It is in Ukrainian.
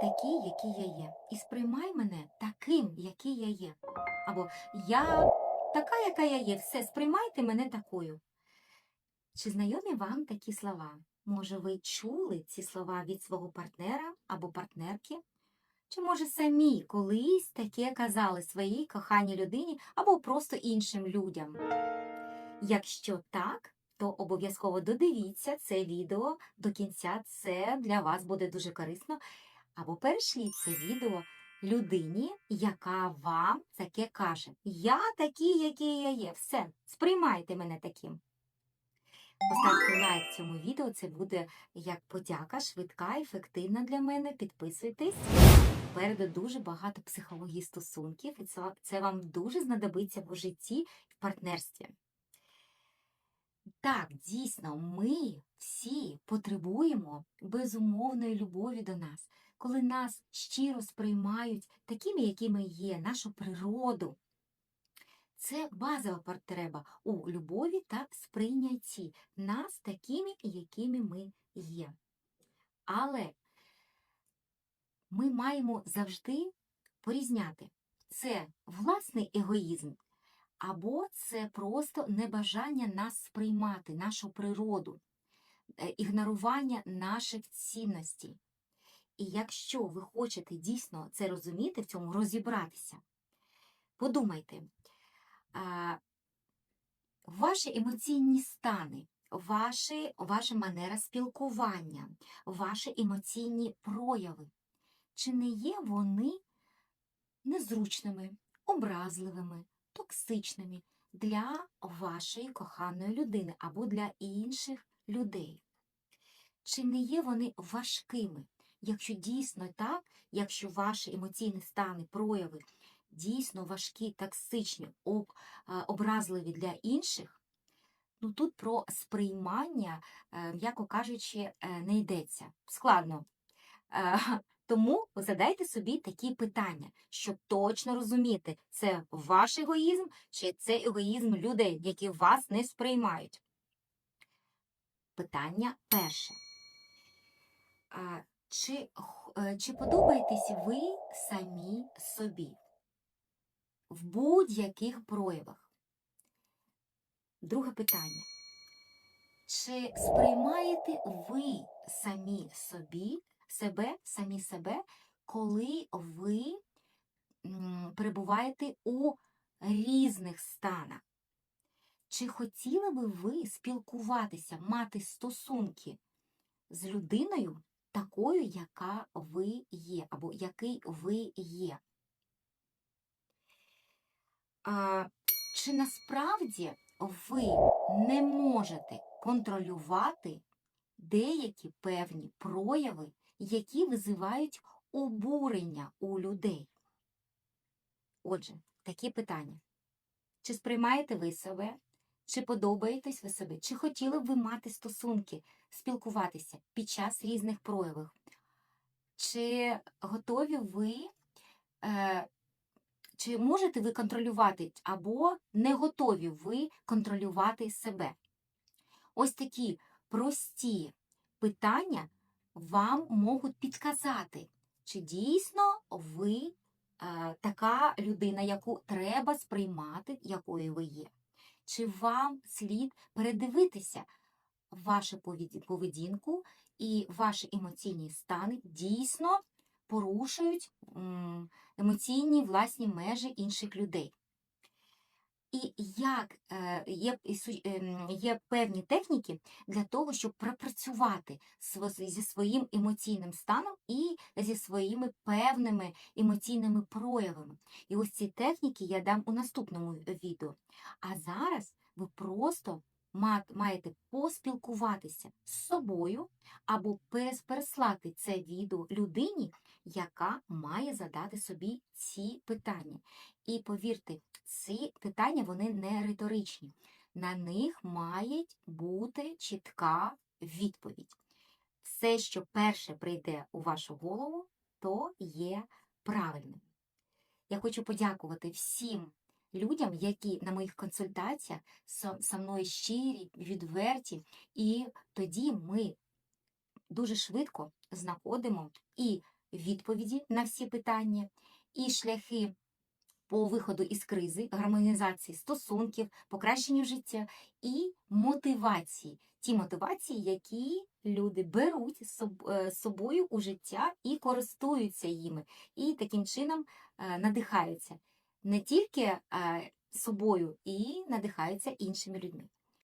такий, який я є. І сприймай мене таким, який я є. Або я така, яка я є. Все, сприймайте мене такою. Чи знайомі вам такі слова? Може, ви чули ці слова від свого партнера або партнерки? Чи, може, самі колись таке казали своїй коханій людині або просто іншим людям? Якщо так, то обов'язково додивіться це відео до кінця. Це для вас буде дуже корисно. Або перешліть це відео людині, яка вам таке каже: Я такий, який я є. Все, сприймайте мене таким. Поставте лайк цьому відео, це буде як подяка, швидка, ефективна для мене. Підписуйтесь. Попереду дуже багато психології стосунків, і це, це вам дуже знадобиться в житті і в партнерстві. Так, дійсно, ми всі потребуємо безумовної любові до нас, коли нас щиро сприймають такими, якими є, нашу природу. Це базова потреба у любові та сприйнятті нас такими, якими ми є. Але ми маємо завжди порізняти це власний егоїзм, або це просто небажання нас сприймати, нашу природу, е, ігнорування наших цінностей. І якщо ви хочете дійсно це розуміти, в цьому розібратися, подумайте, ваші емоційні стани, ваші, ваша манера спілкування, ваші емоційні прояви, чи не є вони незручними, образливими, токсичними для вашої коханої людини або для інших людей? Чи не є вони важкими? Якщо дійсно так, якщо ваші емоційні стани, прояви дійсно важкі, токсичні, об, образливі для інших, ну тут про сприймання, е, м'яко кажучи, е, не йдеться. Складно. Е, Тому задайте собі такі питання, щоб точно розуміти, це ваш егоїзм чи це егоїзм людей, які вас не сприймають. Питання перше. Чи, е, чи подобаєтесь ви самі собі в будь-яких проявах? Друге питання. Чи сприймаєте ви самі собі, себе, самі себе, коли ви перебуваєте у різних станах? Чи хотіли би ви спілкуватися, мати стосунки з людиною такою, яка ви є, або який ви є? А, чи насправді ви не можете контролювати деякі певні прояви, які визивають обурення у людей? Отже, такі питання. Чи сприймаєте ви себе? Чи подобаєтесь ви собі? Чи хотіли б ви мати стосунки, спілкуватися під час різних проявів? Чи готові ви, е, чи можете ви контролювати, або не готові ви контролювати себе? Ось такі прості питання вам можуть підказати, чи дійсно ви е, така людина, яку треба сприймати, якою ви є. Чи вам слід передивитися вашу поведінку і ваші емоційні стани дійсно порушують емоційні власні межі інших людей? І як е, є, ем, є певні техніки для того, щоб пропрацювати зі своїм емоційним станом і зі своїми певними емоційними проявами. І ось ці техніки я дам у наступному відео. А зараз ви просто маєте поспілкуватися з собою або переслати це відео людині, яка має задати собі ці питання. І повірте, ці питання вони не риторичні. На них має бути чітка відповідь. Все, що перше прийде у вашу голову, то є правильним. Я хочу подякувати всім людям, які на моїх консультаціях со, мною щирі, відверті, і тоді ми дуже швидко знаходимо і відповіді на всі питання, і шляхи по виходу із кризи, гармонізації стосунків, покращенню життя і мотивації. Ті мотивації, які люди беруть з е, собою у життя і користуються їми, і таким чином е, надихаються не тільки е, собою, і надихаються іншими людьми.